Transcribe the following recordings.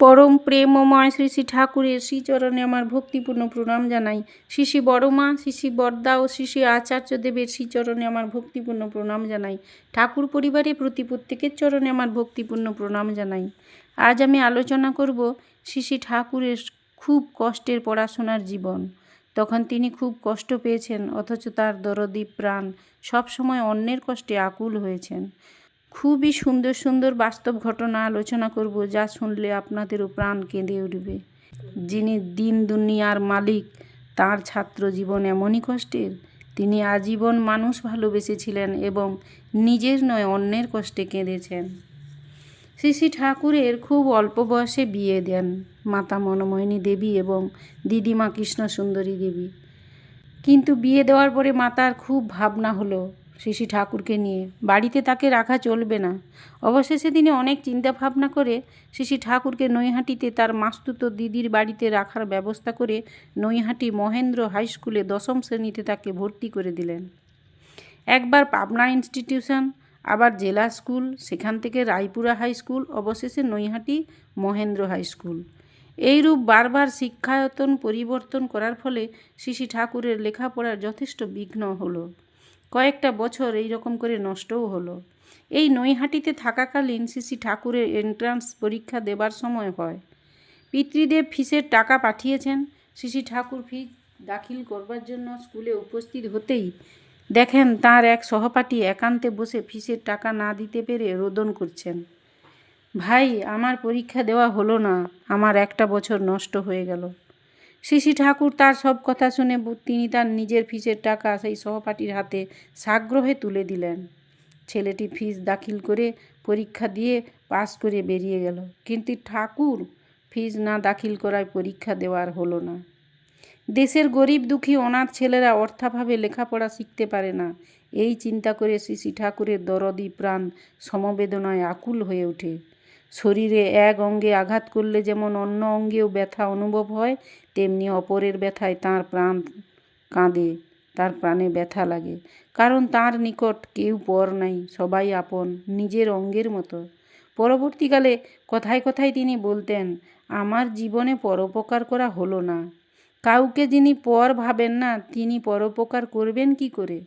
পরম প্রেমময় শ্রী শ্রী ঠাকুরের শ্রীচরণে আমার ভক্তিপূর্ণ প্রণাম জানাই। শ্রী শ্রী বড়মা, শ্রী শ্রী বরদা ও শ্রী শ্রী আচার্যদেবের শ্রীচরণে আমার ভক্তিপূর্ণ প্রণাম জানাই। ঠাকুর পরিবারে প্রতি প্রত্যেকের চরণে আমার ভক্তিপূর্ণ প্রণাম জানাই। আজ আমি আলোচনা করব শ্রী শ্রী ঠাকুরের খুব কষ্টের পড়াশোনার জীবন। তখন তিনি খুব কষ্ট পেয়েছেন, অথচ তার দরদি প্রাণ সবসময় অন্যের কষ্টে আকুল হয়েছেন। খুবই সুন্দর সুন্দর বাস্তব ঘটনা আলোচনা করব যা শুনলে আপনাদেরও প্রাণ কেঁদে উঠবে। যিনি দিন দুনিয়ার মালিক, তার ছাত্র জীবন এমনই কষ্টের। তিনি আজীবন মানুষ ভালোবেসেছিলেন এবং নিজের নয়, অন্যের কষ্টে কেঁদেছেন। শ্রী ঠাকুরের খুব অল্প বয়সে বিয়ে দেন মাতা মনমোহিনী দেবী এবং দিদিমা কৃষ্ণ সুন্দরী দেবী। কিন্তু বিয়ে দেওয়ার পরে মাতার খুব ভাবনা হলো শ্রী ঠাকুরকে নিয়ে। বাড়িতে তাকে রাখা চলবে না। অবশেষে তিনি অনেক চিন্তা ভাবনা করে শ্রী ঠাকুরকে নৈহাটিতে তার মাস্তুত দিদির বাড়িতে রাখার ব্যবস্থা করে নৈহাটি মহেন্দ্র হাই স্কুলে দশম শ্রেণীতে তাকে ভর্তি করে দিলেন। একবার পাবনা ইনস্টিটিউশন, আবার জেলা স্কুল, সেখান থেকে রায়পুরা হাই স্কুল, অবশেষে নৈহাটি মহেন্দ্র হাই স্কুল। এইরূপ বারবার শিক্ষায়তন পরিবর্তন করার ফলে শ্রী ঠাকুরের লেখাপড়ার যথেষ্ট বিঘ্ন হলো। কয়েকটা বছর এই রকম করে নষ্টও হলো। এই নৈহাটিতে থাকাকালীন শ্রী ঠাকুরের এন্ট্রান্স পরীক্ষা দেবার সময় হয়। পিতৃদেব ফিসের টাকা পাঠিয়েছেন। শ্রী ঠাকুর ফি দাখিল করবার জন্য স্কুলে উপস্থিত হতেই দেখেন তার এক সহপাঠী একান্তে বসে ফিসের টাকা না দিতে পেরে রোদন করছেন। ভাই, আমার পরীক্ষা দেওয়া হলো না। আমার একটা বছর নষ্ট হয়ে গেল। শ্রী ঠাকুর তার সব কথা শুনে তিনি তার নিজের ফিসের টাকা সেই সহপাঠীর হাতে সাগ্রহে তুলে দিলেন। ছেলেটি ফিস দাখিল করে পরীক্ষা দিয়ে পাস করে বেরিয়ে গেল। কিন্তু ঠাকুর ফিস না দাখিল করায় পরীক্ষা দেওয়ার হলো না। দেশের গরিব দুঃখী অনাথ ছেলেরা অর্থাভাবে লেখাপড়া শিখতে পারে না। এই চিন্তা করে শ্রী ঠাকুরের দরদি প্রাণ সমবেদনায় আকুল হয়ে ওঠে। শরীরে এক অঙ্গে আঘাত করলে যেমন অন্য অঙ্গেও ব্যথা অনুভব হয় তেমনি অপরের ব্যথায় তার প্রাণ কাঁদে, তার প্রাণে ব্যথা লাগে। কারণ তার নিকট কেউ পর নাই, সবাই আপন, নিজের অঙ্গের মতো। পরবর্তীকালে কথায় কথায় তিনি বলতেন, আমার জীবনে পরোপকার করা হলো না। কাউকে যিনি পর ভাবেন না, তিনি পরোপকার করবেন কি করে?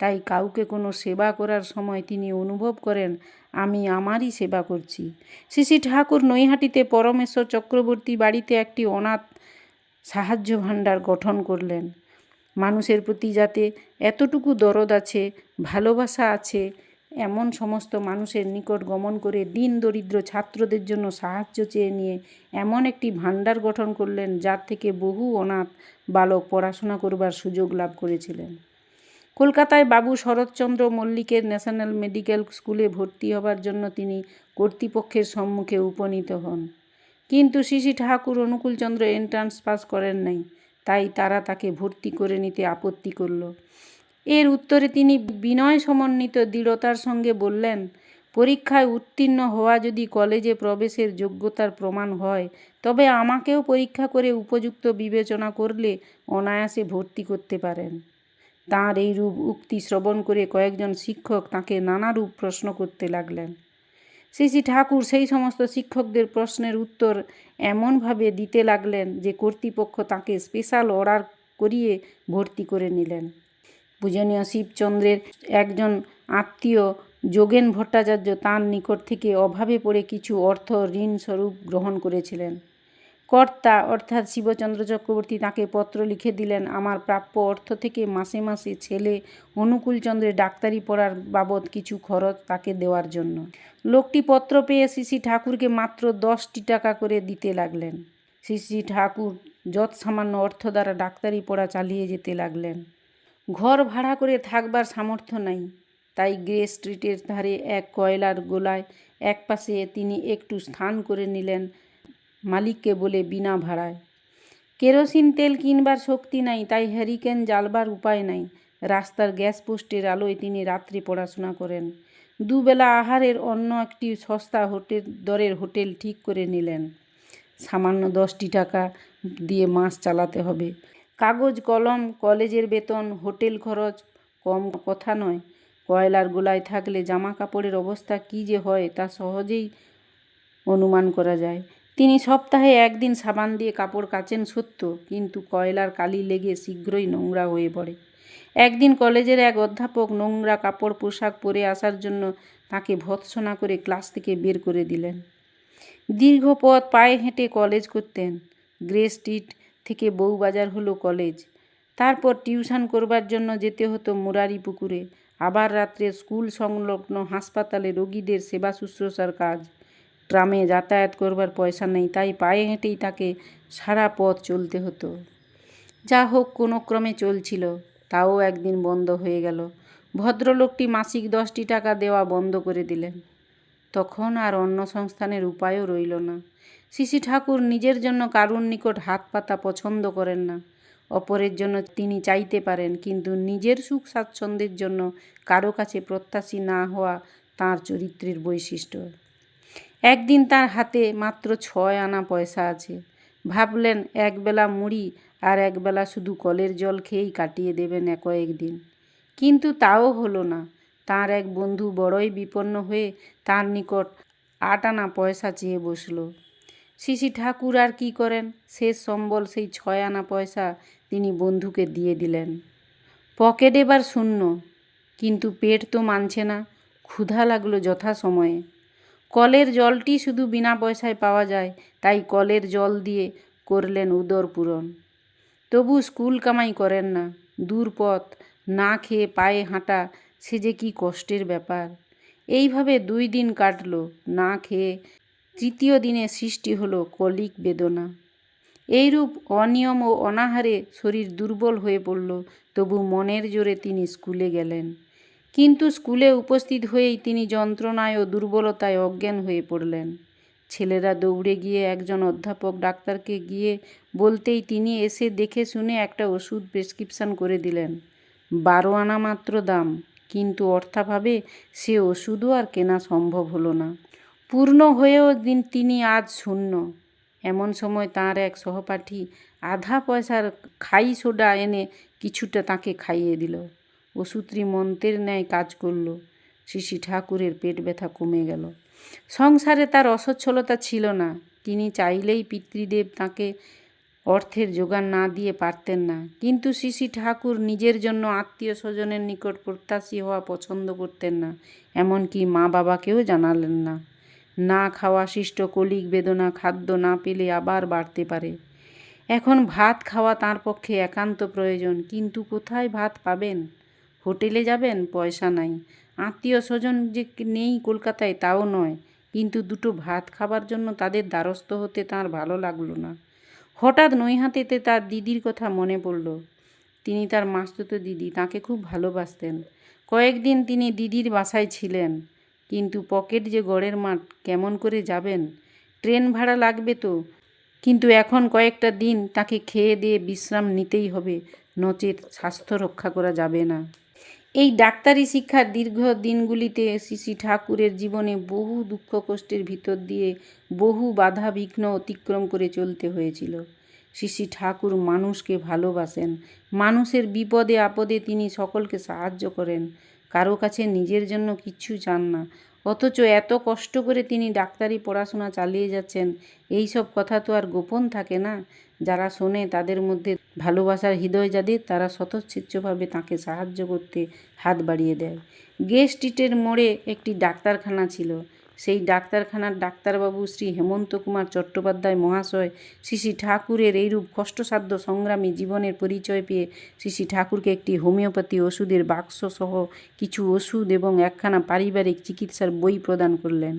তাই কাউকে কোনো সেবা করার সময় তিনি অনুভব করেন, আমি আমারই সেবা করছি। শ্রী ঠাকুর নৈহাটিতে পরমেশ্বর চক্রবর্তী বাড়িতে একটি অনাথ সাহায্য ভাণ্ডার গঠন করলেন। মানুষের প্রতি যাতে এতটুকু দরদ আছে, ভালোবাসা আছে, এমন সমস্ত মানুষের নিকট গমন করে দিন দরিদ্র ছাত্রদের জন্য সাহায্য চেয়ে নিয়ে এমন একটি ভাণ্ডার গঠন করলেন, যার থেকে বহু অনাথ বালক পড়াশোনা করবার সুযোগ লাভ করেছিলেন। কলকাতায় বাবু শরৎচন্দ্র মল্লিকের ন্যাশনাল মেডিকেল স্কুলে ভর্তি হবার জন্য তিনি কর্তৃপক্ষের সম্মুখে উপনীত হন। কিন্তু শিশি ঠাকুর অনুকূলচন্দ্র এন্ট্রান্স পাস করেন নাই। তাই তারা তাকে ভর্তি করে নিতে আপত্তি করল। এর উত্তরে তিনি বিনয় সমন্বিত দৃঢ়তার সঙ্গে বললেন, পরীক্ষায় উত্তীর্ণ হওয়া যদি কলেজে প্রবেশের যোগ্যতার প্রমাণ হয়, তবে আমাকেও পরীক্ষা করে উপযুক্ত বিবেচনা করলে অনায়াসে ভর্তি করতে পারেন। তাঁর এই রূপ উক্তি শ্রবণ করে কয়েকজন শিক্ষক তাকে নানারূপ প্রশ্ন করতে লাগলেন। শ্রী শ্রী ঠাকুর সেই সমস্ত শিক্ষকদের প্রশ্নের উত্তর এমনভাবে দিতে লাগলেন যে কর্তৃপক্ষ তাকে স্পেশাল অর্ডার করিয়ে ভর্তি করে নিলেন। পূজনীয় শিবচন্দ্রের একজন আত্মীয় যোগেন ভট্টাচার্য তাঁর নিকট থেকে অভাবে পড়ে কিছু অর্থ ঋণস্বরূপ গ্রহণ করেছিলেন। কর্তা অর্থাৎ শিবচন্দ্র চক্রবর্তী তাকে পত্র লিখে দিলেন। আমার প্রাপ্য অর্থ থেকে মাসে মাসে ছেলে অনুকূলচন্দ্রের ডাক্তারি পড়ার বাবদ কিছু খরচ তাকে দেওয়ার জন্য। লোকটি পত্র পেয়ে শ্রী ঠাকুরকে মাত্র দশটি টাকা করে দিতে লাগলেন। শ্রী ঠাকুর যৎ সামান্য অর্থ দ্বারা ডাক্তারি পড়া চালিয়ে যেতে লাগলেন। ঘর ভাড়া করে থাকবার সামর্থ্য নাই। তাই গ্রে স্ট্রিটের ধারে এক কয়লার গোলায় এক পাশে তিনি একটু স্থান করে নিলেন। মালিককে বলে বিনা ভাড়ায়। কেরোসিন তেল কিনবার শক্তি নাই, তাই হ্যারিকেন জ্বালবার উপায় নাই। রাস্তার গ্যাস পোস্টের আলোয় তিনি রাত্রি পড়াশোনা করেন। দুবেলা আহারের অন্য একটি সস্তা হোটেল, দরের হোটেল ঠিক করে নিলেন। সামান্য দশটি টাকা দিয়ে মাস চালাতে হবে। কাগজ, কলম, কলেজের বেতন, হোটেল খরচ কম কথা নয়। কয়লার গোলায় থাকলে জামা কাপড়ের অবস্থা কী যে হয় তা সহজেই অনুমান করা যায়। তিনি সপ্তাহে একদিন সাবান দিয়ে কাপড় কাচেন সত্য, কিন্তু কয়লার কালি লেগে শীঘ্রই নোংরা হয়ে পড়ে। একদিন কলেজের এক অধ্যাপক নোংরা কাপড় পোশাক পরে আসার জন্য তাকে ভৎসনা করে ক্লাস থেকে বের করে দিলেন। দীর্ঘ পথ পায়ে হেঁটে কলেজ করতেন। গ্রে স্ট্রিট থেকে বউবাজার হলো কলেজ। তারপর টিউশন করবার জন্য যেতে হতো মুরারি পুকুরে। আবার রাত্রে স্কুল সংলগ্ন হাসপাতালে রোগীদের সেবা শুশ্রূষার কাজ। ট্রামে যাতায়াত করবার পয়সা নেই, তাই পায়ে হেঁটেই তাকে সারা পথ চলতে হতো। যা হোক, কোনো ক্রমে চলছিল, তাও একদিন বন্ধ হয়ে গেল। ভদ্রলোকটি মাসিক দশটি টাকা দেওয়া বন্ধ করে দিলেন। তখন আর অন্য সংস্থানের উপায়ও রইল না। শিশি ঠাকুর নিজের জন্য কারুর নিকট হাত পাতা পছন্দ করেন না। অপরের জন্য তিনি চাইতে পারেন, কিন্তু নিজের সুখ স্বাচ্ছন্দ্যের জন্য কারও কাছে প্রত্যাশী না হওয়া তাঁর চরিত্রের বৈশিষ্ট্য। একদিন তার হাতে মাত্র ছয় আনা পয়সা আছে। ভাবলেন একবেলা মুড়ি আর একবেলা শুধু কলের জল খেয়েই কাটিয়ে দেবেন কয়েকদিন কিন্তু তাও হলো না। তার এক বন্ধু বড়ই বিপন্ন হয়ে তার নিকট আট আনা পয়সা চেয়ে বসল। শিশি ঠাকুর আর কি করেন? শেষ সম্বল সেই ছয় আনা পয়সা তিনি বন্ধুকে দিয়ে দিলেন। পকেট এবার শূন্য, কিন্তু পেট তো মানছে না। ক্ষুধা লাগল যথাসময়ে। কলের জলটি শুধু বিনা পয়সায় পাওয়া যায়, তাই কলের জল দিয়ে করলেন উদর পূরণ। তবু স্কুল কামাই করেন না, দূর পথ, না খেয়ে পায়ে হাঁটা, সে যে কি কষ্টের ব্যাপার। এইভাবে দুই দিন কাটলো, না খেয়ে তৃতীয় দিনে সৃষ্টি হলো কলিক বেদনা। এইরূপ অনিয়ম ও অনাহারে শরীর দুর্বল হয়ে পড়ল, তবু মনের জোরে তিনি স্কুলে গেলেন। কিন্তু স্কুলে উপস্থিত হয়েই তিনি যন্ত্রণায় ও দুর্বলতায় অজ্ঞান হয়ে পড়লেন। ছেলেরা দৌড়ে গিয়ে একজন অধ্যাপক ডাক্তারকে গিয়ে বলতেই তিনি এসে দেখে শুনে একটা ওষুধ প্রেসক্রিপশন করে দিলেন। বারো আনা মাত্র দাম, কিন্তু অর্থাভাবে সে ওষুধও আর কেনা সম্ভব হলো না। পূর্ণ হয়েও দিন তিনি আজ শূন্য। এমন সময় তার এক সহপাঠী আধা পয়সার খাই সোডা এনে কিছুটা তাকে খাইয়ে দিল। ওষুধটি মন্ত্রের ন্যায় কাজ করল। শিশি ঠাকুরের পেট ব্যথা কমে গেল। সংসারে তার অসচ্ছলতা ছিল না। তিনি চাইলেই পিতৃদেব তাকে অর্থের যোগান না দিয়ে পারতেন না। কিন্তু শিশি ঠাকুর নিজের জন্য আত্মীয় স্বজনের নিকট প্রত্যাশী হওয়া পছন্দ করতেন না। এমনকি মা বাবাকেও জানালেন না। না খাওয়া শিষ্ট কলিক বেদনা খাদ্য না পেলে আবার বাড়তে পারে। এখন ভাত খাওয়া তার পক্ষে একান্ত প্রয়োজন। কিন্তু কোথায় ভাত পাবেন? হোটেলে যাবেন? পয়সা নাই। আত্মীয় স্বজন যে নেই কলকাতায় তাও নয়। কিন্তু দুটো ভাত খাবার জন্য তাদের দ্বারস্থ হতে তার ভালো লাগল না। হঠাৎ নৈহাতেতে তার দিদির কথা মনে পড়ল। তিনি তার মাস্তুতো দিদি, তাকে খুব ভালোবাসতেন। কয়েকদিন তিনি দিদির বাসায় ছিলেন। কিন্তু পকেট যে গড়ের মাঠ, কেমন করে যাবেন? ট্রেন ভাড়া লাগবে তো। কিন্তু এখন কয়েকটা দিন তাকে খেয়ে দিয়ে বিশ্রাম নিতেই হবে। নচেত স্বাস্থ্য রক্ষা করা যাবে না। এই ডাক্তারি শিক্ষার দীর্ঘ দিনগুলিতে শ্রী ঠাকুরের জীবনে বহু দুঃখ কষ্টের ভিতর দিয়ে বহু বাধা বিঘ্ন অতিক্রম করে চলতে হয়েছিল। শ্রী ঠাকুর মানুষকে ভালোবাসেন। মানুষের বিপদে আপদে তিনি সকলকে সাহায্য করেন। কারও কাছে নিজের জন্য কিচ্ছু চান না। অথচ এত কষ্ট করে তিনি ডাক্তারি পড়াশোনা চালিয়ে যাচ্ছেন এই সব কথা তো আর গোপন থাকে না। যারা শোনে তাদের মধ্যে ভালোবাসার হৃদয় যাদের, তারা স্বতঃস্ফূর্তভাবে তাকে সাহায্য করতে হাত বাড়িয়ে দেয়। গে স্ট্রিটের মোড়ে একটি ডাক্তারখানা ছিল। সেই ডাক্তারখানার ডাক্তারবাবু শ্রী হেমন্ত কুমার চট্টোপাধ্যায় মহাশয় শ্রী শ্রী ঠাকুরের এইরূপ কষ্টসাধ্য সংগ্রামী জীবনের পরিচয় পেয়ে শ্রী শ্রী ঠাকুরকে একটি হোমিওপ্যাথি ওষুধের বাক্স সহ কিছু ওষুধ এবং একখানা পারিবারিক চিকিৎসার বই প্রদান করলেন।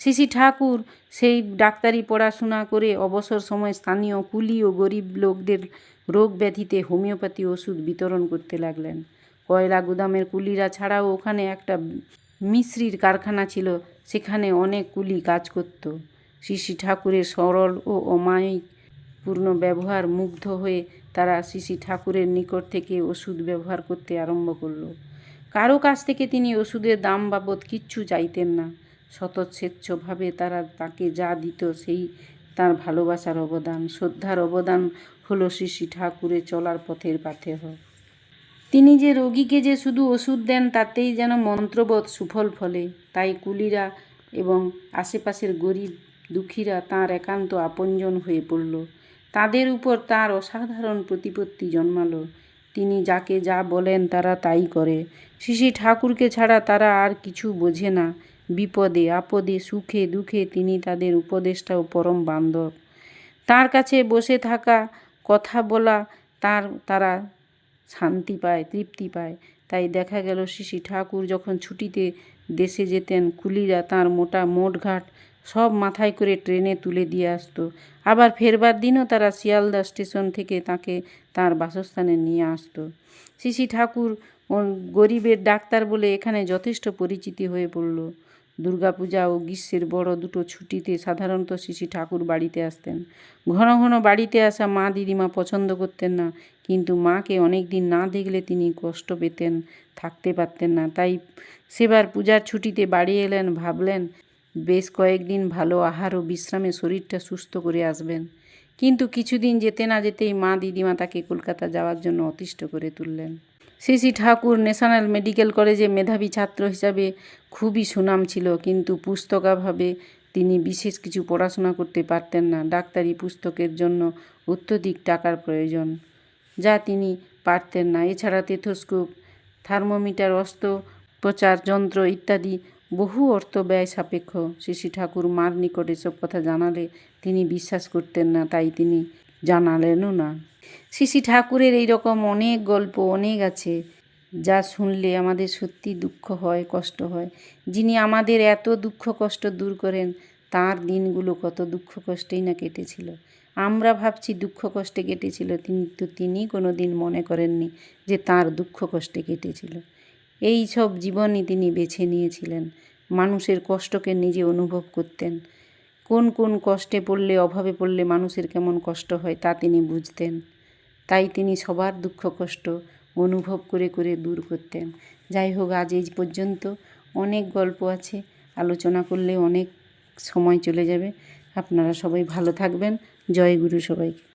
শ্রী শ্রী ঠাকুর সেই ডাক্তারি পড়াশোনা করে অবসর সময় স্থানীয় কুলি ও গরিব লোকদের রোগ ব্যাধিতে হোমিওপ্যাথি ওষুধ বিতরণ করতে লাগলেন। কয়লা গুদামের কুলিরা ছাড়াও ওখানে একটা মিশ্রির কারখানা ছিল, সেখানে অনেক কুলি কাজ করত। শ্রী ঠাকুরের সরল ও অমায়িক পূর্ণ ব্যবহার মুগ্ধ হয়ে তারা শ্রী ঠাকুরের নিকট থেকে ওষুধ ব্যবহার করতে আরম্ভ করল। কারও কাছ থেকে তিনি ওষুধের দাম বাবদ কিচ্ছু চাইতেন না। স্বতঃস্বেচ্ছভাবে তারা তাকে যা দিত, সেই তার ভালোবাসার অবদান। শ্রদ্ধার অবদান হলো শ্রী ঠাকুরের চলার পথের পাথেহ। তিনি যে রোগীকে যে শুধু ওষুধ দেন, তাতেই যেন মন্ত্রবোধ সুফল ফলে। তাই কুলিরা এবং আশেপাশের গরিব দুঃখীরা তাঁর একান্ত আপনজন হয়ে পড়ল। তাদের উপর তার অসাধারণ প্রতিপত্তি জন্মালো। তিনি যাকে যা বলেন, তারা তাই করে। শ্রী ঠাকুরকে ছাড়া তারা আর কিছু বোঝে না। বিপদে, আপদে, সুখে, দুঃখে তিনি তাদের উপদেষ্টা ও পরম বান্ধব। তার কাছে বসে থাকা, কথা বলা, তার, তারা শান্তি পায়, তৃপ্তি পায়। তাই দেখা গেল শ্রী ঠাকুর যখন ছুটিতে দেশে যেতেন, কুলিরা তার মোটা মোটঘাট সব মাথায় করে ট্রেনে তুলে দিয়ে আসতো। আবার ফেরবার দিনও তারা শিয়ালদা স্টেশন থেকে তাকে তার বাসস্থানে নিয়ে আসতো। শ্রী ঠাকুর গরিবের ডাক্তার বলে এখানে যথেষ্ট পরিচিতি হয়ে পড়ল। দুর্গাপূজা ও গ্রীষ্মের বড় দুটো ছুটিতে সাধারণত শ্রী ঠাকুর বাড়িতে আসতেন। ঘন ঘন বাড়িতে আসা মা দিদিমা পছন্দ করতেন না, কিন্তু মাকে অনেক দিন না দেখলে তিনি কষ্ট পেতেন, থাকতে পারতেন না। তাই সেবার পূজার ছুটিতে বাড়ি এলেন, ভাবলেন, বেশ কয়েকদিন ভালো আহার ও বিশ্রামে শরীরটা সুস্থ করে আসবেন। কিন্তু কিছুদিন যেতে না যেতেই মা দিদিমা তাকে কলকাতা যাওয়ার জন্য অতিষ্ঠ করে তুললেন। শ্রী ঠাকুর ন্যাশনাল মেডিকেল কলেজে মেধাবী ছাত্র হিসাবে খুবই সুনাম ছিল, কিন্তু পুস্তকাভাবে তিনি বিশেষ কিছু পড়াশোনা করতে পারতেন না। ডাক্তারি পুস্তকের জন্য অত্যধিক টাকার প্রয়োজন, যা তিনি পারতেন না। এছাড়া তেথোস্কোপ, থার্মোমিটার, অস্ত্রোপচার যন্ত্র ইত্যাদি বহু অর্থ ব্যয় সাপেক্ষ। শ্রী ঠাকুর মার নিকট এসব কথা জানালে তিনি বিশ্বাস করতেন না, তাই তিনি জানালেনও না। শ্রী ঠাকুরের এই রকম অনেক গল্প, অনেক আছে। যা শুনলে আমাদের সত্যি দুঃখ হয়, কষ্ট হয়। যিনি আমাদের এত দুঃখ, কষ্ট দূর করেন, তার দিনগুলো কত দুঃখ, কষ্টেই না কেটেছিল। আমরা ভাবছি দুঃখ, কষ্টে কেটেছিল কিন্তু তিনি কোনো দিন মনে করেননি যে তার দুঃখ, কষ্টে কেটেছিল। এই সব জীবনই তিনি বেছে নিয়েছিলেন। মানুষের কষ্টকে নিজে অনুভব করতেন। কোন কোন কষ্টে পড়লে, অভাবে পড়লে মানুষের কেমন কষ্ট হয় তা তিনি বুঝতেন। তাই তিনি সবার দুঃখ, কষ্ট অনুভব করে করে দূর করতেন। যাই হোক, আজ এই পর্যন্ত অনেক গল্প আছে, আলোচনা করলে অনেক সময় চলে যাবে। আপনারা সবাই ভালো থাকবেন। জয় গুরু সবাইকে।